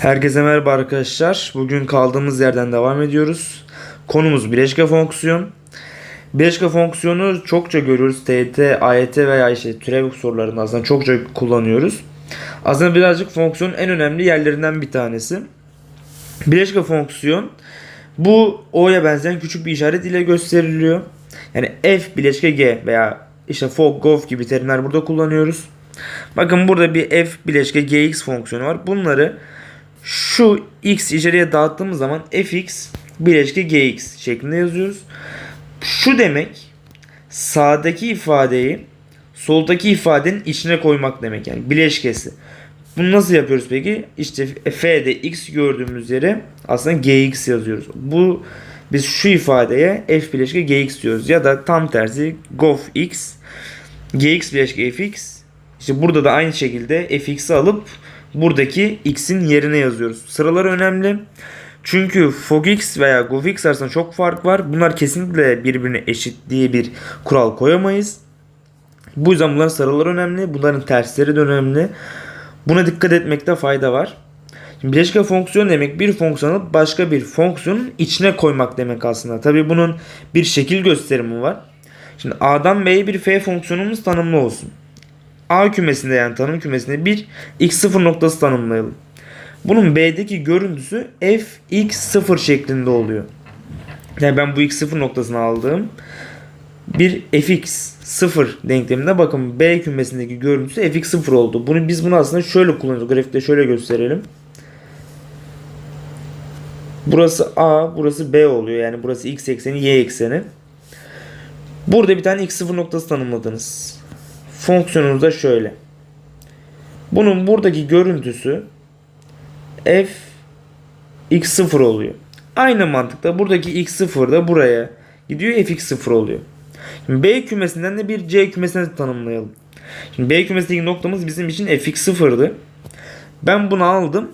Herkese merhaba arkadaşlar. Bugün kaldığımız yerden devam ediyoruz. Konumuz bileşke fonksiyon. Bileşke fonksiyonu çokça görüyoruz. TYT, AYT veya işte türev sorularında aslında çokça kullanıyoruz. Aslında birazcık fonksiyonun en önemli yerlerinden bir tanesi. Bileşke fonksiyon bu O'ya benzeyen küçük bir işaret ile gösteriliyor. Yani F bileşke G veya işte fog, gov gibi terimler burada kullanıyoruz. Bakın burada bir F bileşke Gx fonksiyonu var. Bunları şu x içeriye dağıttığımız zaman fx bileşke gx şeklinde yazıyoruz. Şu demek sağdaki ifadeyi soldaki ifadenin içine koymak demek yani bileşkesi. Bunu nasıl yapıyoruz peki? İşte f'de x gördüğümüz yere aslında gx yazıyoruz. Bu biz şu ifadeye f bileşke gx diyoruz ya da tam tersi gof x gx bileşke fx işte burada da aynı şekilde fx'i alıp buradaki x'in yerine yazıyoruz. Sıralar önemli. Çünkü fogx veya govx arasında çok fark var. Bunlar kesinlikle birbirine eşit diye bir kural koyamayız. Bu yüzden bunların sıraları önemli. Bunların tersleri de önemli. Buna dikkat etmekte fayda var. Şimdi bileşke fonksiyon demek bir fonksiyonu başka bir fonksiyonun içine koymak demek aslında. Tabi bunun bir şekil gösterimi var. Şimdi A'dan B'ye bir f fonksiyonumuz tanımlı olsun. A kümesinde yani tanım kümesinde bir x0 noktası tanımlayalım. Bunun B'deki görüntüsü f x0 şeklinde oluyor. Yani ben bu x0 noktasını aldığım bir fx0 denkleminde bakın B kümesindeki görüntüsü fx0 oldu. Bunu biz bunu aslında şöyle kullanıyoruz. Grafikte şöyle gösterelim. Burası A, burası B oluyor. Yani burası x ekseni, y ekseni. Burada bir tane x0 noktası tanımladınız. Fonksiyonumuz da şöyle. Bunun buradaki görüntüsü f x0 oluyor. Aynı mantıkla buradaki x0 da buraya gidiyor fx0 oluyor. Şimdi B kümesinden de bir C kümesine tanımlayalım. Şimdi B kümesindeki noktamız bizim için fx0'dı. Ben bunu aldım.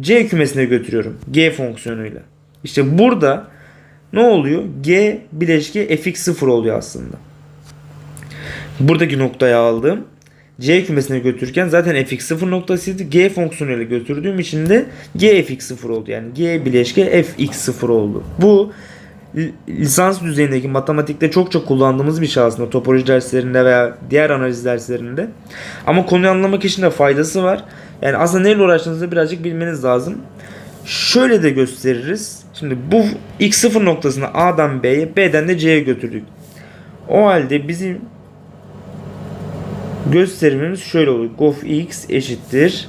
C kümesine götürüyorum. G fonksiyonuyla. İşte burada ne oluyor? G bileşke fx0 oluyor aslında. Buradaki noktayı aldım. C kümesine götürürken zaten fx0 noktasıydı. G fonksiyonuyla götürdüğüm için de G fx0 oldu. Yani G bileşke fx0 oldu. Bu lisans düzeyindeki matematikte çok çok kullandığımız bir şey aslında topoloji derslerinde veya diğer analiz derslerinde. Ama konuyu anlamak için de faydası var. Yani aslında neyle uğraştığınızı birazcık bilmeniz lazım. Şöyle de gösteririz. Şimdi bu x0 noktasını A'dan B'ye, B'den de C'ye götürdük. O halde bizim gösterimimiz şöyle oluyor. Gof x eşittir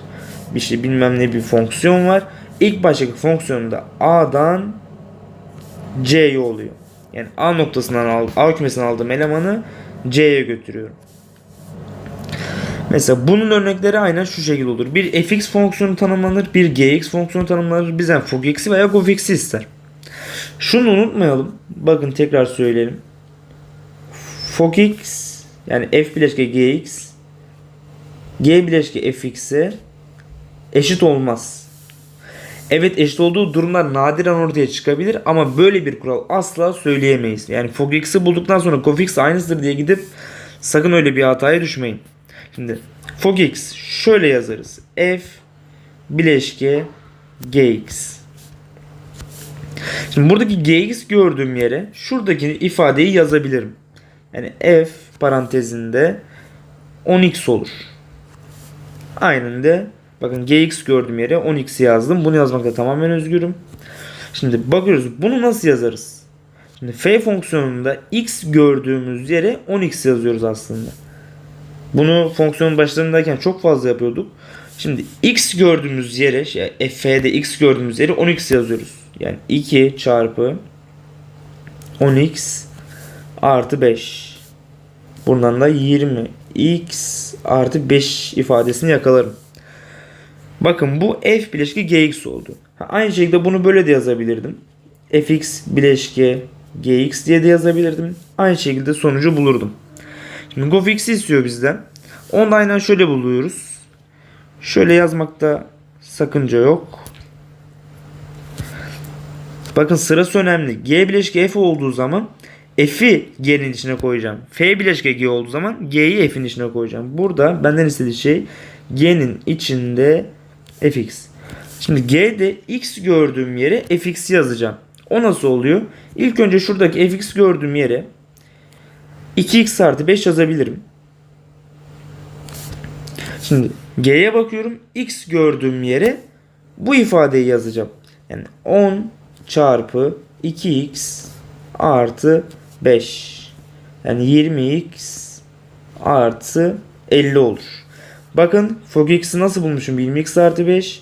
bir şey bilmem ne bir fonksiyon var. İlk baştaki fonksiyonda A'dan C'ye oluyor. Yani A noktasından al, A kümesinden aldığım elemanı C'ye götürüyorum. Mesela bunun örnekleri aynen şu şekilde olur. Bir fx fonksiyonu tanımlanır, bir gx fonksiyonu tanımlanır. Bizden fogx'i veya gofx'i ister. Şunu unutmayalım. Bakın tekrar söyleyelim. fogx yani f bileşke gx g bileşke fx'e eşit olmaz. Evet eşit olduğu durumlar nadiren ortaya çıkabilir ama böyle bir kural asla söyleyemeyiz. Yani fogx'i bulduktan sonra gofx aynısıdır diye gidip sakın öyle bir hataya düşmeyin. Şimdi fogx şöyle yazarız. f bileşke gx. Şimdi buradaki gx gördüğüm yere şuradaki ifadeyi yazabilirim. Yani f parantezinde 10x olur. Aynen de bakın gx gördüğüm yere 10x yazdım. Bunu yazmakta tamamen özgürüm. Şimdi bakıyoruz bunu nasıl yazarız? Şimdi f fonksiyonunda x gördüğümüz yere 10x yazıyoruz aslında. Bunu fonksiyonun başlarındayken çok fazla yapıyorduk. Şimdi x gördüğümüz yere, yani f'de x gördüğümüz yere 10x yazıyoruz. Yani 2 çarpı 10x artı 5. Buradan da 20 x artı 5 ifadesini yakalarım. Bakın bu f bileşke gx oldu. Ha, aynı şekilde bunu böyle de yazabilirdim. fx bileşke gx diye de yazabilirdim. Aynı şekilde sonucu bulurdum. Şimdi gofx'i istiyor bizden. Onu da aynen şöyle buluyoruz. Şöyle yazmakta sakınca yok. Bakın sırası önemli. G bileşke f olduğu zaman f'i g'nin içine koyacağım. F bileşke g olduğu zaman g'yi f'in içine koyacağım. Burada benden istediği şey g'nin içinde fx. Şimdi G'de x gördüğüm yere fx yazacağım. O nasıl oluyor? İlk önce şuradaki fx gördüğüm yere 2x artı 5 yazabilirim. Şimdi G'ye bakıyorum. X gördüğüm yere bu ifadeyi yazacağım. Yani 10 çarpı 2x artı 5. Yani 20x artı 50 olur. Bakın fogx'i nasıl bulmuşum? 20x artı 5.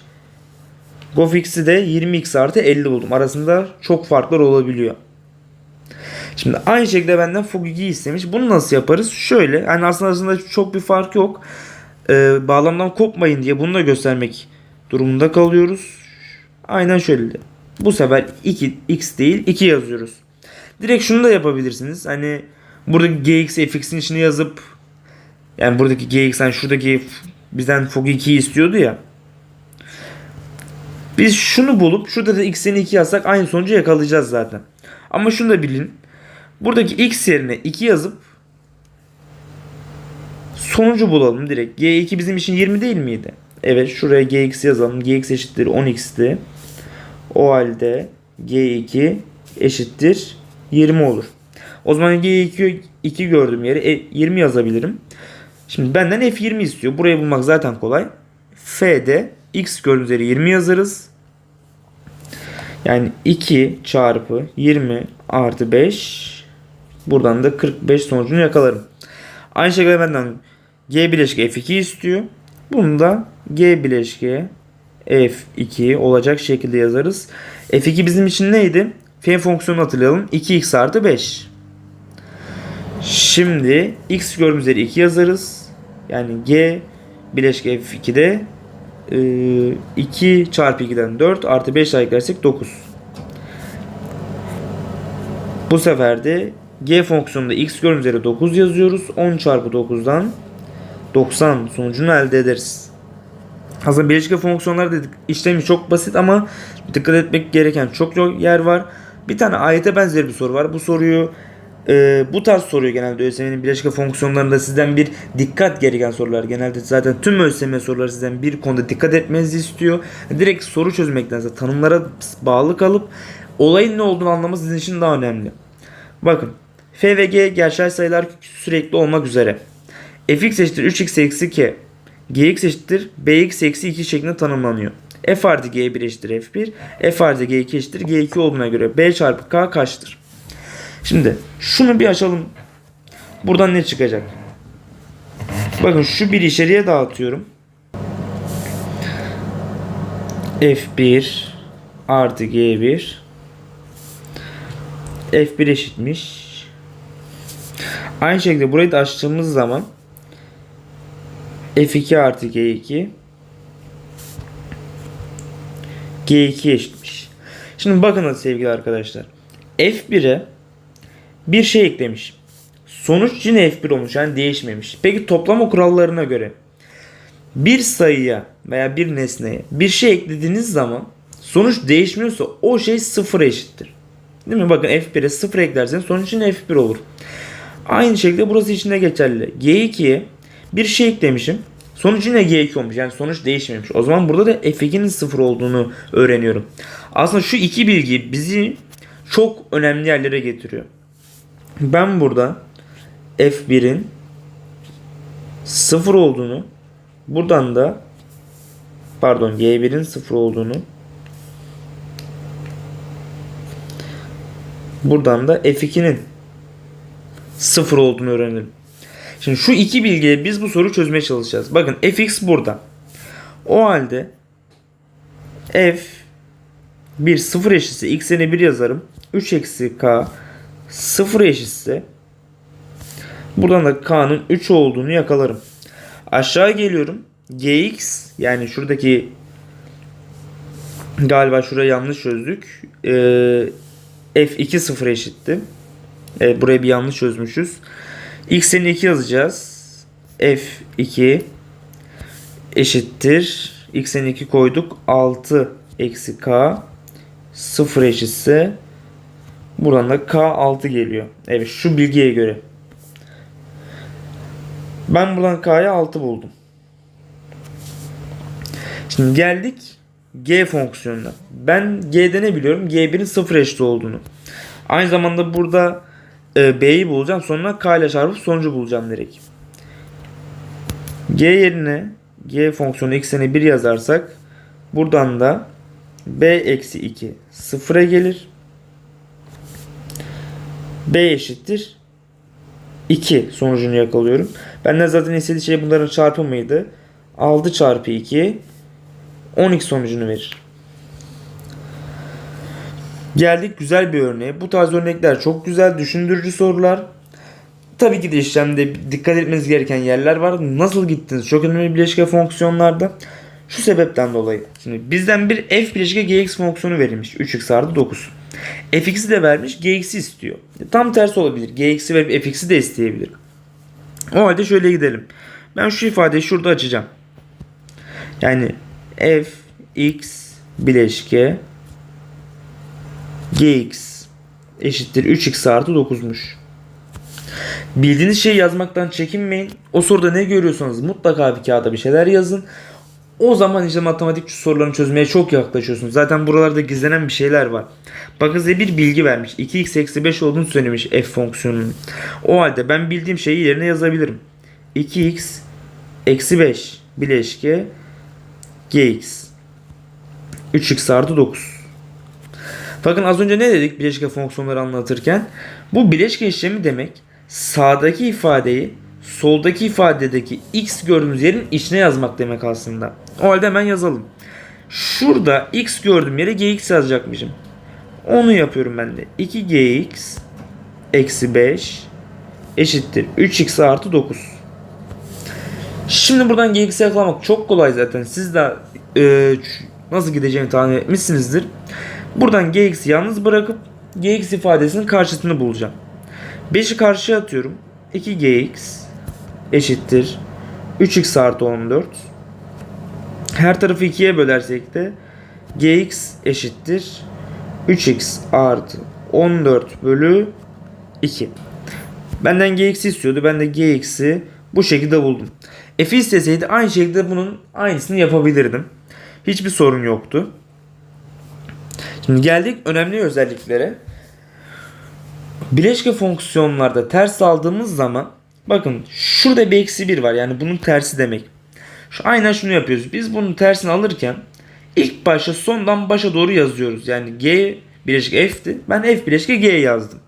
Gofx'i de 20x artı 50 buldum. Arasında çok farklar olabiliyor. Şimdi aynı şekilde benden Fugigi istemiş. Bunu nasıl yaparız? Şöyle. Yani aslında arasında çok bir fark yok. Ee, bağlamdan kopmayın diye bunu da göstermek durumunda kalıyoruz. Aynen şöyle. Bu sefer 2 x değil 2 yazıyoruz. Direkt şunu da yapabilirsiniz. Hani buradaki gx fx'in içine yazıp yani buradaki gx hani şuradaki bizden Fugigi istiyordu ya. Biz şunu bulup şurada da x'ini 2 yazsak aynı sonucu yakalayacağız zaten. Ama şunu da bilin. Buradaki x yerine 2 yazıp sonucu bulalım direkt. G2 bizim için 20 değil miydi? Evet şuraya gx yazalım. gx eşittir 10x'ti. O halde g2 eşittir 20 olur. O zaman g2 2 gördüğüm yere e, 20 yazabilirim. Şimdi benden f20 istiyor. Burayı bulmak zaten kolay. f'de x gördüğümüz yere 20 yazarız. Yani 2 çarpı 20 artı 5 buradan da 45 sonucunu yakalarım. Aynı şekilde benden G bileşke F2 istiyor. Bunu da G bileşke F2 olacak şekilde yazarız. F2 bizim için neydi? F fonksiyonu hatırlayalım. 2x artı 5. Şimdi x gördüğümüz yere 2 yazarız. Yani G bileşke F2'de 2 çarpı 2'den 4 artı 5 daha eklersek 9. Bu sefer de g fonksiyonunda x gördüğümüz yere 9 yazıyoruz. 10 çarpı 9'dan 90 sonucunu elde ederiz. Aslında bileşke fonksiyonları dedik işlemi çok basit ama dikkat etmek gereken çok yer var. Bir tane ayete benzer bir soru var. Bu soruyu e, bu tarz soruyor genelde ÖSYM'nin bileşke fonksiyonlarında sizden bir dikkat gereken sorular. Genelde zaten tüm ÖSYM soruları sizden bir konuda dikkat etmenizi istiyor. Direkt soru çözmektense tanımlara bağlı kalıp olayın ne olduğunu anlaması sizin için daha önemli. Bakın f ve g gerçel sayılar sürekli olmak üzere. fx eşittir 3x eksi k. gx eşittir bx eksi 2 şeklinde tanımlanıyor. F artı g1 eşittir f1. f artı g2 eşittir g2 olduğuna göre b çarpı k kaçtır? Şimdi şunu bir açalım. Buradan ne çıkacak? Bakın şu bir içeriye dağıtıyorum. F1 artı G1 F1 eşitmiş. Aynı şekilde burayı da açtığımız zaman F2 artı G2 G2 eşitmiş. Şimdi bakın sevgili arkadaşlar. F1'e bir şey eklemiş. Sonuç yine F1 olmuş yani değişmemiş. Peki toplama kurallarına göre bir sayıya veya bir nesneye bir şey eklediğiniz zaman sonuç değişmiyorsa o şey sıfıra eşittir. Değil mi? Bakın F1'e 0 eklerseniz sonuç yine F1 olur. Aynı şekilde burası için de geçerli. G2'ye bir şey eklemişim. Sonuç yine G2 olmuş. Yani sonuç değişmemiş. O zaman burada da F2'nin 0 olduğunu öğreniyorum. Aslında şu iki bilgi bizi çok önemli yerlere getiriyor. Ben burada F1'in 0 olduğunu buradan da pardon G1'in 0 olduğunu buradan da F2'nin 0 olduğunu öğrenelim. Şimdi şu iki bilgiyle biz bu soruyu çözmeye çalışacağız. Bakın fx burada. O halde f 1 0 eşitse x'ine 1 yazarım. 3 eksi k 0 eşitse buradan da k'nın 3 olduğunu yakalarım. Aşağı geliyorum. gx yani şuradaki galiba şurayı yanlış çözdük. Ee, f2 0 eşitti. Evet, buraya bir yanlış çözmüşüz. X'in 2 yazacağız. f2 eşittir. x'in 2 koyduk. 6 eksi k 0 eşitse buradan da k 6 geliyor. Evet şu bilgiye göre. Ben buradan k'ya 6 buldum. Şimdi geldik G fonksiyonuna. Ben G'de ne biliyorum? G1'in sıfır eşit olduğunu. Aynı zamanda burada e, B'yi bulacağım. Sonra K ile çarpıp sonucu bulacağım direkt. G yerine G fonksiyonu x'ine 1 yazarsak buradan da B eksi 2 sıfıra gelir. B eşittir 2 sonucunu yakalıyorum. Benden zaten istediği şey bunların çarpımıydı. 6 çarpı 2 12 sonucunu verir. Geldik güzel bir örneğe. Bu tarz örnekler çok güzel, düşündürücü sorular. Tabii ki de işlemde dikkat etmeniz gereken yerler var. Nasıl gittiniz? Çok önemli bileşke fonksiyonlarda. Şu sebepten dolayı. Şimdi bizden bir f bileşke gx fonksiyonu verilmiş. 3x artı 9. fx'i de vermiş, gx'i istiyor. Tam tersi olabilir. gx'i verip fx'i de isteyebilir. O halde şöyle gidelim. Ben şu ifadeyi şurada açacağım. Yani f x bileşke gx eşittir 3x artı 9'muş. Bildiğiniz şeyi yazmaktan çekinmeyin. O soruda ne görüyorsanız mutlaka bir kağıda bir şeyler yazın. O zaman işte matematik sorularını çözmeye çok yaklaşıyorsunuz. Zaten buralarda gizlenen bir şeyler var. Bakın size bir bilgi vermiş. 2x eksi 5 olduğunu söylemiş f fonksiyonunun. O halde ben bildiğim şeyi yerine yazabilirim. 2x eksi 5 bileşke gx 3x artı 9. Bakın az önce ne dedik bileşke fonksiyonları anlatırken? Bu bileşke işlemi demek sağdaki ifadeyi soldaki ifadedeki x gördüğümüz yerin içine yazmak demek aslında. O halde hemen yazalım. Şurada x gördüğüm yere gx yazacakmışım. Onu yapıyorum ben de. 2gx eksi 5 eşittir 3x artı 9. Şimdi buradan gx'i yakalamak çok kolay zaten. Siz de e, nasıl gideceğini tahmin etmişsinizdir. Buradan gx'i yalnız bırakıp gx ifadesinin karşısını bulacağım. 5'i karşıya atıyorum. 2gx eşittir 3x artı 14. Her tarafı 2'ye bölersek de gx eşittir 3x artı 14 bölü 2. Benden gx'i istiyordu. Ben de gx'i bu şekilde buldum. F'i isteseydi aynı şekilde bunun aynısını yapabilirdim. Hiçbir sorun yoktu. Şimdi geldik önemli özelliklere. Bileşke fonksiyonlarda ters aldığımız zaman bakın şurada bir eksi 1 var. Yani bunun tersi demek. Şu, aynen şunu yapıyoruz. Biz bunun tersini alırken ilk başta sondan başa doğru yazıyoruz. Yani g bileşke f'ti. Ben f bileşke g yazdım.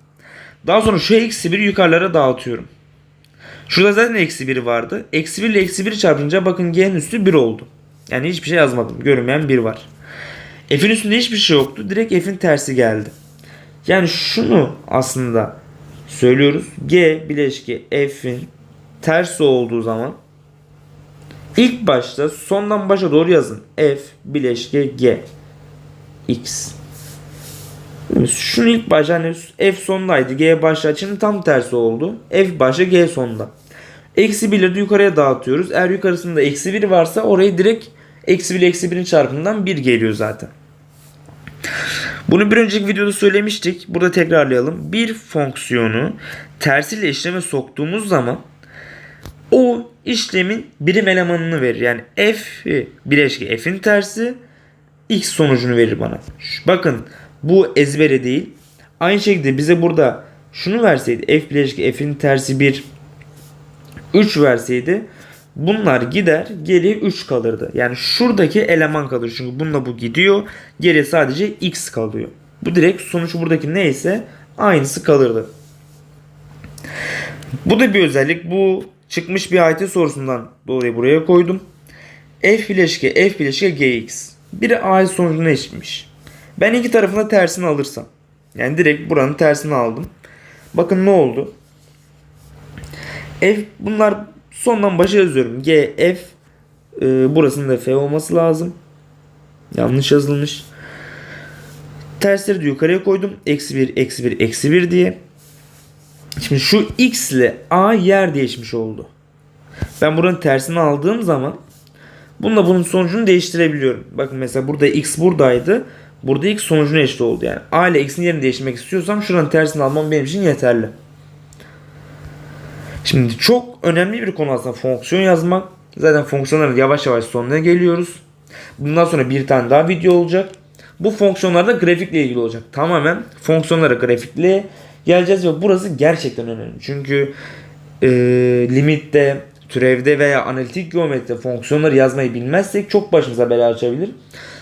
Daha sonra şu eksi 1'i yukarılara dağıtıyorum. Şurada zaten eksi 1 vardı. Eksi 1 ile eksi 1 çarpınca bakın g'nin üstü 1 oldu. Yani hiçbir şey yazmadım. Görünmeyen 1 var. F'in üstünde hiçbir şey yoktu. Direkt F'in tersi geldi. Yani şunu aslında söylüyoruz. G bileşke F'in tersi olduğu zaman ilk başta sondan başa doğru yazın. F bileşke G X. Şunu ilk başta hani F sondaydı. G başta şimdi tam tersi oldu. F başta G sonda. Eksi 1'leri de yukarıya dağıtıyoruz. Eğer yukarısında eksi 1 varsa orayı direkt eksi 1 eksi 1'in çarpımından 1 geliyor zaten. Bunu bir önceki videoda söylemiştik. Burada tekrarlayalım. Bir fonksiyonu tersiyle işleme soktuğumuz zaman o işlemin birim elemanını verir. Yani f bileşke f'in tersi x sonucunu verir bana. Bakın bu ezbere değil. Aynı şekilde bize burada şunu verseydi f bileşke f'in tersi 1 3 verseydi bunlar gider geriye 3 kalırdı. Yani şuradaki eleman kalır. Çünkü bununla bu gidiyor. Geriye sadece x kalıyor. Bu direkt sonuç buradaki neyse aynısı kalırdı. Bu da bir özellik. Bu çıkmış bir AYT sorusundan dolayı buraya koydum. F bileşke F bileşke Gx. Biri AYT sonucuna eşitmiş. Ben iki tarafında tersini alırsam. Yani direkt buranın tersini aldım. Bakın ne oldu? F bunlar sondan başa yazıyorum. G, F e, burasının da F olması lazım. Yanlış yazılmış. Tersleri de yukarıya koydum. Eksi 1, eksi 1, eksi 1 diye. Şimdi şu X ile A yer değişmiş oldu. Ben buranın tersini aldığım zaman bununla bunun sonucunu değiştirebiliyorum. Bakın mesela burada X buradaydı. Burada X sonucuna eşit oldu yani. A ile X'in yerini değiştirmek istiyorsam şuranın tersini almam benim için yeterli. Şimdi çok önemli bir konu aslında fonksiyon yazmak. Zaten fonksiyonların yavaş yavaş sonuna geliyoruz. Bundan sonra bir tane daha video olacak. Bu fonksiyonlar da grafikle ilgili olacak. Tamamen fonksiyonlara grafikle geleceğiz ve burası gerçekten önemli. Çünkü e, limitte, türevde veya analitik geometride fonksiyonları yazmayı bilmezsek çok başımıza bela açabilir.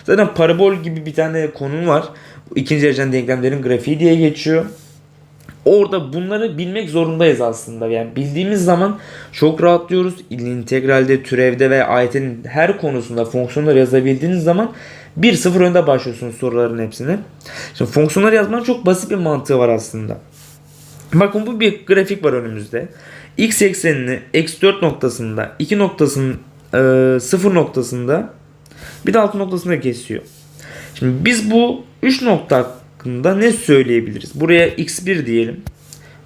Zaten parabol gibi bir tane konu var. İkinci dereceden denklemlerin grafiği diye geçiyor. Orada bunları bilmek zorundayız aslında. Yani bildiğimiz zaman çok rahatlıyoruz. İntegralde, türevde ve AYT'nin her konusunda fonksiyonları yazabildiğiniz zaman 1-0 önde başlıyorsunuz soruların hepsini. Şimdi fonksiyonları yazmanın çok basit bir mantığı var aslında. Bakın bu bir grafik var önümüzde. X eksenini eksi 4 noktasında, 2 noktasının e, 0 noktasında bir de 6 noktasında kesiyor. Şimdi biz bu 3 nokta hakkında ne söyleyebiliriz? Buraya x1 diyelim.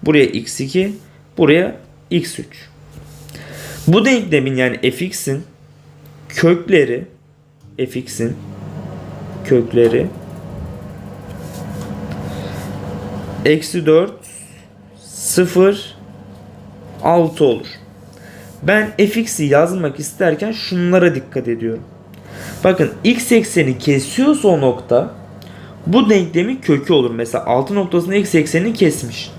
Buraya x2, buraya x3. Bu denklemin yani fx'in kökleri fx'in kökleri eksi 4 0 6 olur. Ben fx'i yazmak isterken şunlara dikkat ediyorum. Bakın x ekseni kesiyorsa o nokta bu denklemin kökü olur. Mesela 6 noktasında x eksenini kesmiş.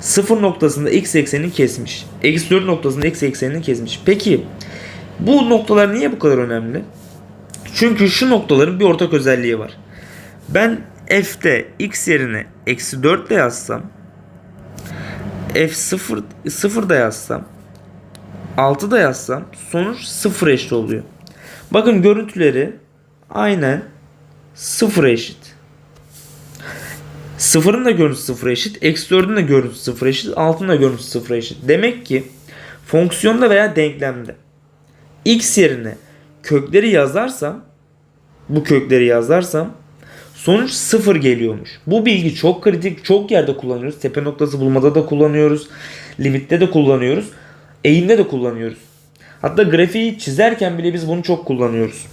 0 noktasında x eksenini kesmiş. Eksi 4 noktasında x eksenini kesmiş. Peki bu noktalar niye bu kadar önemli? Çünkü şu noktaların bir ortak özelliği var. Ben f'te x yerine eksi 4 de yazsam f 0, 0 da yazsam 6 da yazsam sonuç 0 eşit oluyor. Bakın görüntüleri aynen 0 eşit. Sıfırın da görüntüsü sıfır eşit. Eksi 4'ün de görüntüsü sıfır eşit. Altının da görüntüsü sıfır eşit. Demek ki fonksiyonda veya denklemde x yerine kökleri yazarsam bu kökleri yazarsam sonuç sıfır geliyormuş. Bu bilgi çok kritik. Çok yerde kullanıyoruz. Tepe noktası bulmada da kullanıyoruz. Limitte de kullanıyoruz. Eğimde de kullanıyoruz. Hatta grafiği çizerken bile biz bunu çok kullanıyoruz.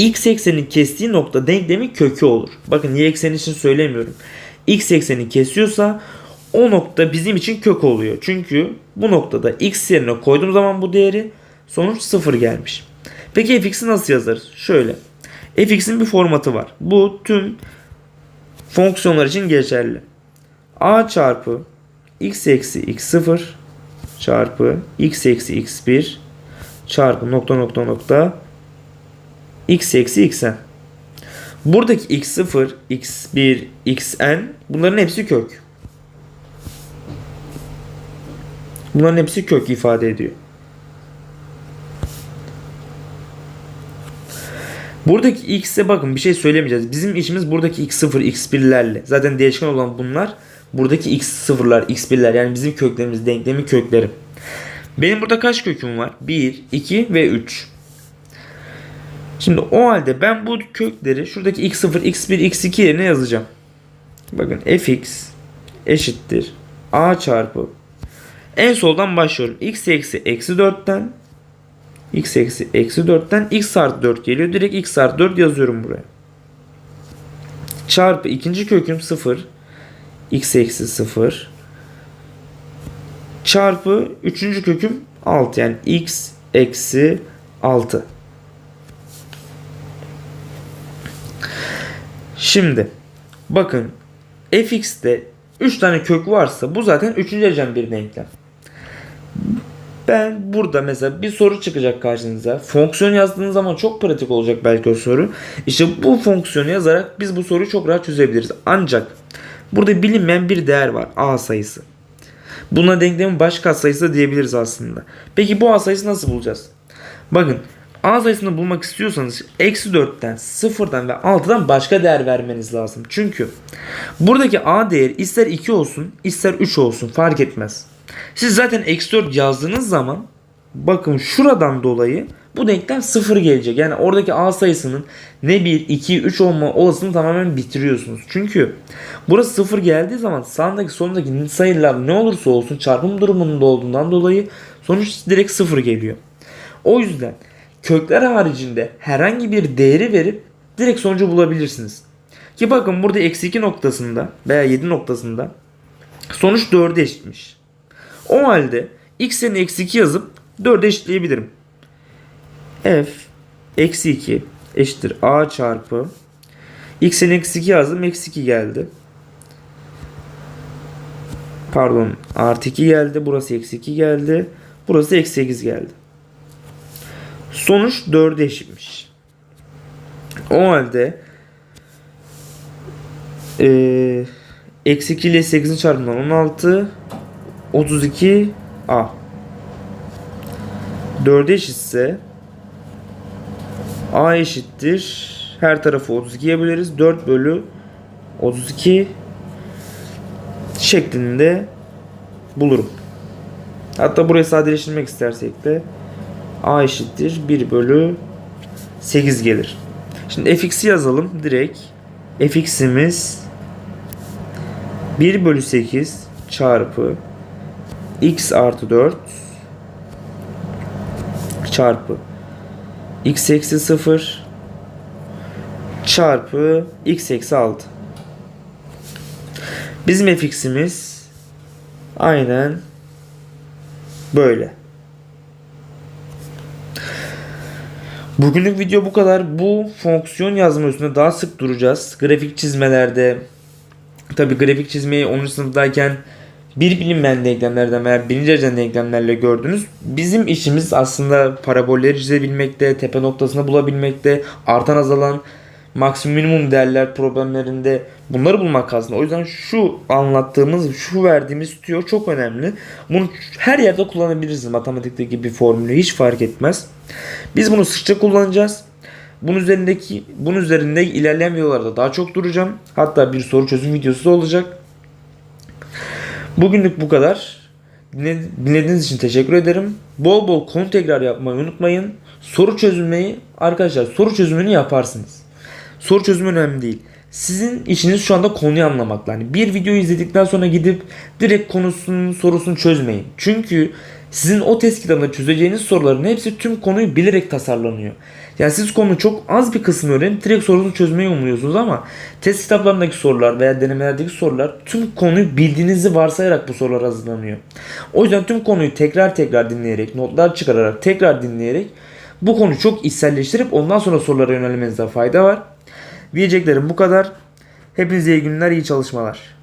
X eksenin kestiği nokta denklemin kökü olur. Bakın y ekseni için söylemiyorum. X ekseni kesiyorsa o nokta bizim için kök oluyor. Çünkü bu noktada x yerine koyduğum zaman bu değeri sonuç 0 gelmiş. Peki fx'i nasıl yazarız? Şöyle. fx'in bir formatı var. Bu tüm fonksiyonlar için geçerli. a çarpı x eksi x0 çarpı x eksi x1 çarpı nokta nokta nokta x eksi xn. Buradaki x0, x1, xn bunların hepsi kök. Bunların hepsi kök ifade ediyor. Buradaki x'e bakın bir şey söylemeyeceğiz. Bizim işimiz buradaki x0, x1'lerle. Zaten değişken olan bunlar buradaki x0'lar, x1'ler yani bizim köklerimiz, denklemin kökleri. Benim burada kaç köküm var? 1, 2 ve 3. Şimdi o halde ben bu kökleri şuradaki x0, x1, x2 yerine yazacağım. Bakın fx eşittir a çarpı en soldan başlıyorum. x eksi eksi 4'ten x eksi eksi 4'ten x artı 4 geliyor. Direkt x artı 4 yazıyorum buraya. Çarpı ikinci köküm 0 x eksi 0 çarpı üçüncü köküm 6 yani x eksi 6. Şimdi bakın fx'te 3 tane kök varsa bu zaten 3. derecen bir denklem. Ben burada mesela bir soru çıkacak karşınıza. Fonksiyon yazdığınız zaman çok pratik olacak belki o soru. İşte bu fonksiyonu yazarak biz bu soruyu çok rahat çözebiliriz. Ancak burada bilinmeyen bir değer var. A sayısı. Buna denklemin baş katsayısı diyebiliriz aslında. Peki bu A sayısı nasıl bulacağız? Bakın A sayısını bulmak istiyorsanız eksi 4'ten 0'dan ve 6'dan başka değer vermeniz lazım. Çünkü buradaki A değeri ister 2 olsun ister 3 olsun fark etmez. Siz zaten eksi 4 yazdığınız zaman bakın şuradan dolayı bu denklem 0 gelecek. Yani oradaki A sayısının ne 1, 2, 3 olma olasılığını tamamen bitiriyorsunuz. Çünkü burası 0 geldiği zaman sağındaki solundaki sayılar ne olursa olsun çarpım durumunda olduğundan dolayı sonuç direkt 0 geliyor. O yüzden kökler haricinde herhangi bir değeri verip direkt sonucu bulabilirsiniz. Ki bakın burada eksi 2 noktasında veya 7 noktasında sonuç 4'e eşitmiş. O halde x yerine eksi 2 yazıp 4'e eşitleyebilirim. f eksi 2 eşittir a çarpı x'in eksi 2 yazdım eksi 2 geldi. Pardon artı 2 geldi. Burası eksi 2 geldi. Burası eksi 8 geldi. Sonuç 4'e eşitmiş. O halde eee eksi 2 ile 8'in çarpımından 16 32 a 4'e eşitse a eşittir her tarafı 32'ye böleriz 4 bölü 32 şeklinde bulurum. Hatta burayı sadeleştirmek istersek de a eşittir 1 bölü 8 gelir. Şimdi fx'i yazalım direkt. fx'imiz 1 bölü 8 çarpı x artı 4 çarpı x eksi 0 çarpı x eksi 6. Bizim fx'imiz aynen böyle. Bugünlük video bu kadar. Bu fonksiyon yazma üstünde daha sık duracağız. Grafik çizmelerde tabi grafik çizmeyi 10. sınıftayken bir bilinmeyen denklemlerden veya birinci dereceden denklemlerle gördünüz. Bizim işimiz aslında parabolleri çizebilmekte, tepe noktasını bulabilmekte, artan azalan maksimum minimum değerler problemlerinde bunları bulmak aslında. O yüzden şu anlattığımız, şu verdiğimiz tüyo çok önemli. Bunu her yerde kullanabilirsiniz. Matematikteki bir formülü hiç fark etmez. Biz bunu sıkça kullanacağız. Bunun üzerindeki bunun üzerinde ilerleyen videolarda daha çok duracağım. Hatta bir soru çözüm videosu da olacak. Bugünlük bu kadar. Dinle- Dinlediğiniz için teşekkür ederim. Bol bol konu tekrar yapmayı unutmayın. Soru çözümleyi arkadaşlar soru çözümünü yaparsınız. Soru çözümü önemli değil. Sizin işiniz şu anda konuyu anlamakla. Yani bir videoyu izledikten sonra gidip direkt konusunun sorusunu çözmeyin. Çünkü sizin o test kitabında çözeceğiniz soruların hepsi tüm konuyu bilerek tasarlanıyor. Yani siz konunun çok az bir kısmını öğrenip direkt sorusunu çözmeyi umuyorsunuz ama test kitaplarındaki sorular veya denemelerdeki sorular tüm konuyu bildiğinizi varsayarak bu sorular hazırlanıyor. O yüzden tüm konuyu tekrar tekrar dinleyerek, notlar çıkararak, tekrar dinleyerek bu konuyu çok içselleştirip ondan sonra sorulara yönelmenizde fayda var. Diyeceklerim bu kadar. Hepinize iyi günler, iyi çalışmalar.